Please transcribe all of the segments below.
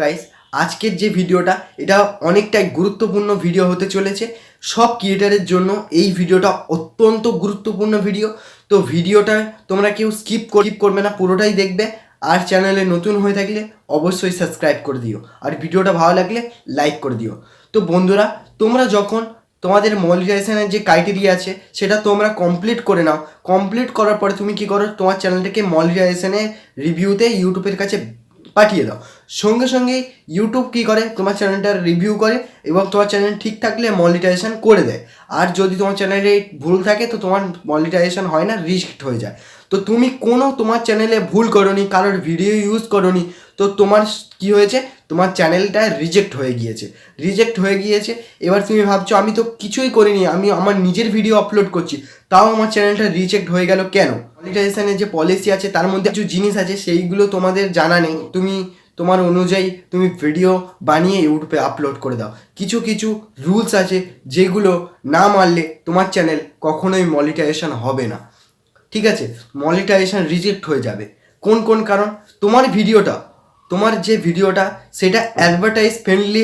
Guys আজকের যে ভিডিওটা, এটা অনেকটাই গুরুত্বপূর্ণ ভিডিও হতে চলেছে। সব ক্রিয়েটারের জন্য এই ভিডিওটা অত্যন্ত গুরুত্বপূর্ণ ভিডিও তো ভিডিওটা তোমরা কেউ স্কিপ স্কিপ করবে না, পুরোটাই দেখবে। আর চ্যানেলে নতুন হয়ে থাকলে অবশ্যই সাবস্ক্রাইব করে দিও। আর ভিডিওটা ভালো লাগলে লাইক করে দিও। তো বন্ধুরা, তোমরা যখন তোমাদের মনিটাইজেশনের যে ক্রাইটেরিয়া আছে, সেটা তোমরা কমপ্লিট করে নাও। কমপ্লিট করার পরে তুমি কি করো, তোমার চ্যানেলটাকে মনিটাইজেশনের রিভিউতে ইউটিউবের কাছে পাঠিয়ে দাও। সঙ্গে সঙ্গে ইউটিউব কী করে? তোমার চ্যানেলটার রিভিউ করে এবং তোমার চ্যানেল ঠিক থাকলে মনিটাইজেশন করে দেয়। আর যদি তোমার চ্যানেলে ভুল থাকে, তো তোমার মনিটাইজেশান হয় না রিস্ক হয়ে যায়। তো তুমি কোনো তোমার চ্যানেলে ভুল করো নি কারোর ভিডিও ইউজ করনি, তো তোমার কি হয়েছে? তোমার চ্যানেলটা রিজেক্ট হয়ে গিয়েছে। রিজেক্ট হয়ে গিয়েছে, এবার তুমি ভাবছ, আমি তো কিছুই করিনি, আমি আমার নিজের ভিডিও আপলোড করছি, তাও আমার চ্যানেলটা রিজেক্ট হয়ে গেল কেন? মনিটাইজেশনের যে পলিসি আছে, তার মধ্যে কিছু জিনিস আছে, সেইগুলো তোমাদের জানা নেই। তুমি তোমার অনুযায়ী তুমি ভিডিও বানিয়ে ইউটিউবে আপলোড করে দাও। কিছু কিছু রুলস আছে, যেগুলো না মানলে তোমার চ্যানেল কখনোই মনিটাইজেশন হবে না। ঠিক আছে? মনিটাইজেশন রিজেক্ট হয়ে যাবে। কোন কোন কারণ? তোমার ভিডিওটা তোমার যে ভিডিওটা, সেটা অ্যাডভার্টাইজ ফ্রেন্ডলি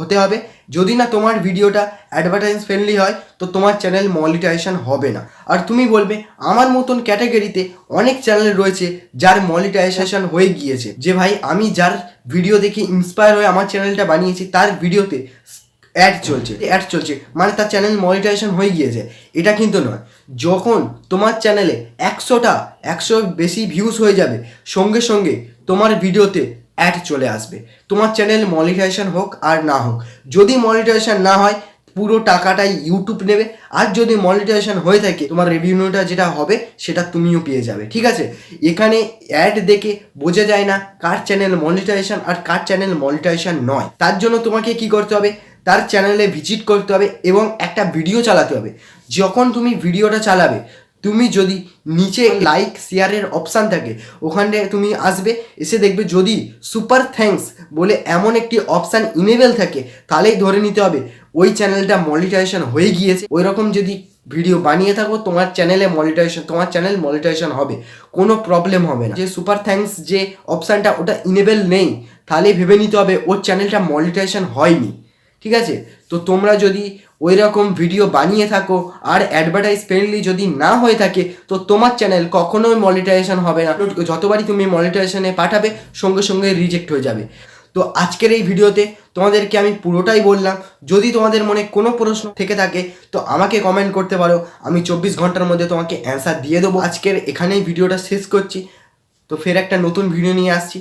হতে হবে। যদি না তোমার ভিডিওটা অ্যাডভার্টাইজ ফ্রেন্ডলি হয়, তো তোমার চ্যানেল মনিটাইজেশন হবে না। আর তুমি বলবে, আমার মতন ক্যাটাগরিতে অনেক চ্যানেল রয়েছে, যার মনিটাইজেশন হয়ে গিয়েছে। যে ভাই, আমি যার ভিডিও দেখে ইন্সপায়ার হয়ে আমার চ্যানেলটা বানিয়েছি, তার ভিডিওতে অ্যাড চলছে অ্যাড চলছে। মানে তার চ্যানেল মনিটাইজেশন হয়ে গিয়েছে। এটা কিন্তু নয়। যখন তোমার চ্যানেলে একশোটা একশো বেশি ভিউজ হয়ে যাবে, সঙ্গে সঙ্গে তোমার ভিডিওতে অ্যাড চলে আসবে। তোমার চ্যানেল মনিটাইজেশন হোক আর না হোক, যদি মনিটাইজেশন না হয়, পুরো টাকাটাই ইউটিউব নেবে। আর যদি মনিটাইজেশন হয়ে থাকে, তোমার রেভিনিউটা যেটা হবে, সেটা তুমিও পেয়ে যাবে, ঠিক আছে? এখানে অ্যাড দেখে বোঝা যায় না কার চ্যানেল মনিটাইজেশন আর কার চ্যানেল মনিটাইজেশন নয়। তার জন্য তোমাকে কি করতে হবে? তার চ্যানেলে ভিজিট করতে হবে এবং একটা ভিডিও চালাতে হবে। যখন তুমি ভিডিওটা চালাবে তুমি যদি নিচে লাইক শেয়ারের অপশান থাকে ওখানে তুমি আসবে এসে দেখবে যদি সুপার থ্যাঙ্কস বলে এমন একটি অপশান ইনেবেল থাকে তাহলেই ধরে নিতে হবে ওই চ্যানেলটা মনিটাইজেশন হয়ে গিয়েছে। ওই রকম যদি ভিডিও বানিয়ে থাকো তোমার চ্যানেলে মনিটাইজেশন তোমার চ্যানেল মনিটাইজেশন হবে কোনো প্রবলেম হবে না। যে সুপার থ্যাঙ্কস যে অপশানটা ওটা ইনেবেল নেই তাহলে ভেবে নিতে হবে ওর চ্যানেলটা মনিটাইজেশন হয়নি। ঠিক আছে? তো তোমরা যদি ওই রকম ভিডিও বানিয়ে থাকো। আর অ্যাডভার্টাইজ ফ্রেন্ডলি যদি না হয়ে থাকে, তো তোমার চ্যানেল কখনোই মনিটাইজেশন হবে না। যতবারই তুমি মনিটাইজেশনে পাঠাবে, সঙ্গে সঙ্গে রিজেক্ট হয়ে যাবে। তো আজকের এই ভিডিওতে তোমাদেরকে আমি পুরোটাই বললাম। যদি তোমাদের মনে কোনো প্রশ্ন থেকে থাকে, তো আমাকে কমেন্ট করতে পারো। আমি চব্বিশ ঘণ্টার মধ্যে তোমাকে অ্যান্সার দিয়ে দেবো। আজকের এখানেই ভিডিওটা শেষ করছি। তো ফের একটা নতুন ভিডিও নিয়ে আসছি।